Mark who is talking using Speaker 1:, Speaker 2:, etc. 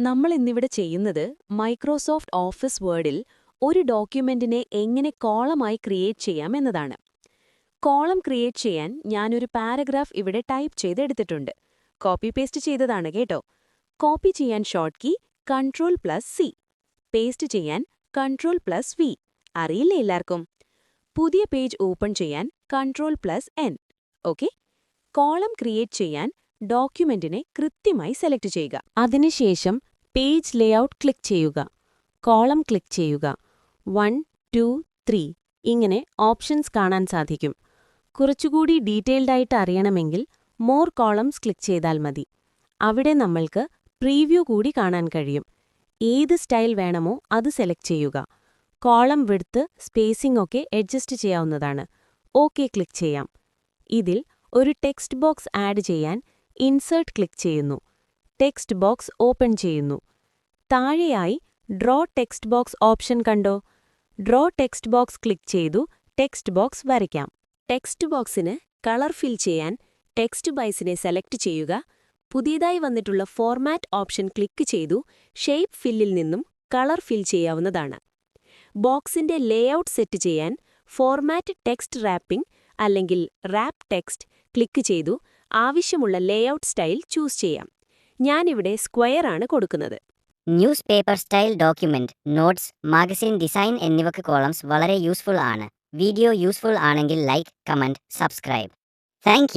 Speaker 1: നമ്മൾ ഇന്നിവിടെ ചെയ്യുന്നത് മൈക്രോസോഫ്റ്റ് ഓഫീസ് വേർഡിൽ ഒരു ഡോക്യുമെന്റിനെ എങ്ങനെ കോളമായി ക്രിയേറ്റ് ചെയ്യാം എന്നതാണ്. കോളം ക്രിയേറ്റ് ചെയ്യാൻ ഞാനൊരു പാരഗ്രാഫ് ഇവിടെ ടൈപ്പ് ചെയ്ത് എടുത്തിട്ടുണ്ട് കോപ്പി പേസ്റ്റ് ചെയ്തതാണ് കേട്ടോ. കോപ്പി ചെയ്യാൻ short key control plus C. Paste ചെയ്യാൻ കൺട്രോൾ പ്ലസ് വി. അറിയില്ലേ എല്ലാവർക്കും? പുതിയ പേജ് ഓപ്പൺ ചെയ്യാൻ control plus N. Okay? Column create ചെയ്യാൻ ഡോക്യുമെന്റിനെ കൃത്യമായി സെലക്ട് ചെയ്യുക. അതിനുശേഷം പേജ് ലേഔട്ട് ക്ലിക്ക് ചെയ്യുക. കോളം ക്ലിക്ക് ചെയ്യുക. വൺ ടു ത്രീ ഇങ്ങനെ ഓപ്ഷൻസ് കാണാൻ സാധിക്കും. കുറച്ചുകൂടി ഡീറ്റെയിൽഡായിട്ട് അറിയണമെങ്കിൽ മോർ കോളംസ് ക്ലിക്ക് ചെയ്താൽ മതി. അവിടെ നമ്മൾക്ക് പ്രീവ്യൂ കൂടി കാണാൻ കഴിയും. ഏത് സ്റ്റൈൽ വേണമോ അത് സെലക്ട് ചെയ്യുക. കോളം വിടുത്ത് സ്പേസിംഗ് ഒക്കെ അഡ്ജസ്റ്റ് ചെയ്യാവുന്നതാണ്. ഓക്കെ ക്ലിക്ക് ചെയ്യാം. ഇതിൽ ഒരു ടെക്സ്റ്റ് ബോക്സ് ആഡ് ചെയ്യാൻ ഇൻസേർട്ട് ക്ലിക്ക് ചെയ്യുന്നു. ടെക്സ്റ്റ് ബോക്സ് ഓപ്പൺ ചെയ്യുന്നു. താഴെയായി ഡ്രോ ടെക്സ്റ്റ് ബോക്സ് ഓപ്ഷൻ കണ്ടോ? ഡ്രോ ടെക്സ്റ്റ് ബോക്സ് ക്ലിക്ക് ചെയ്തു ടെക്സ്റ്റ് ബോക്സ് വരയ്ക്കാം. ടെക്സ്റ്റ് ബോക്സിന് കളർ ഫിൽ ചെയ്യാൻ ടെക്സ്റ്റ് ബൈസിനെ സെലക്ട് ചെയ്യുക പുതിയതായി വന്നിട്ടുള്ള ഫോർമാറ്റ് ഓപ്ഷൻ ക്ലിക്ക് ചെയ്തു ഷേപ്പ് ഫില്ലിൽ നിന്നും കളർ ഫിൽ ചെയ്യാവുന്നതാണ്. ബോക്സിന്റെ ലേഔട്ട് സെറ്റ് ചെയ്യാൻ ഫോർമാറ്റ് ടെക്സ്റ്റ് റാപ്പിംഗ് അല്ലെങ്കിൽ റാപ്പ് ടെക്സ്റ്റ് ക്ലിക്ക് ചെയ്തു ആവശ്യമുള്ള ലേഔട്ട് സ്റ്റൈൽ ചൂസ് ചെയ്യാം. ഞാനിവിടെ സ്ക്വയർ ആണ് കൊടുക്കുന്നത്.
Speaker 2: Newspaper style document notes magazine design എന്നിവക്ക് കോളംസ് വളരെ യൂസ്ഫുൾ ആണ്. വീഡിയോ യൂസ്ഫുൾ ആണെങ്കിൽ ലൈക്ക് കമന്റ് സബ്സ്ക്രൈബ് താങ്ക്